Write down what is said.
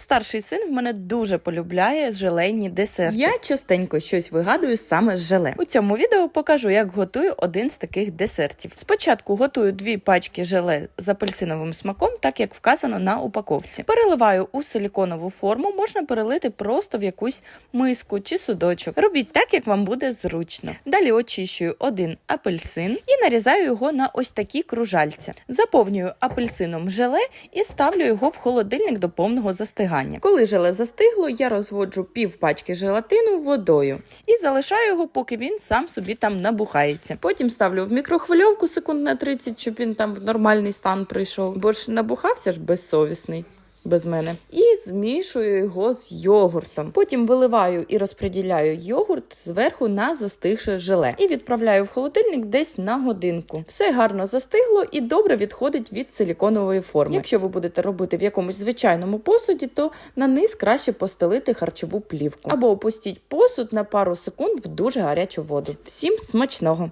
Старший син в мене дуже полюбляє желейні десерти. Я частенько щось вигадую саме з желе. У цьому відео покажу, як готую один з таких десертів. Спочатку готую дві пачки желе з апельсиновим смаком, так як вказано на упаковці. Переливаю у силіконову форму, можна перелити просто в якусь миску чи судочок. Робіть так, як вам буде зручно. Далі очищую один апельсин і нарізаю його на ось такі кружальця. Заповнюю апельсином желе і ставлю його в холодильник до повного застигання. Коли желе застигло, я розводжу пів пачки желатину водою. І залишаю його, поки він сам собі там набухається. Потім ставлю в мікрохвильовку секунд на 30, щоб він там в нормальний стан прийшов. Бо ж набухався ж безсовісний. Без мене. І змішую його з йогуртом. Потім виливаю і розподіляю йогурт зверху на застигше желе. І відправляю в холодильник десь на годинку. Все гарно застигло і добре відходить від силіконової форми. Якщо ви будете робити в якомусь звичайному посуді, то на низ краще постелити харчову плівку. Або опустіть посуд на пару секунд в дуже гарячу воду. Всім смачного!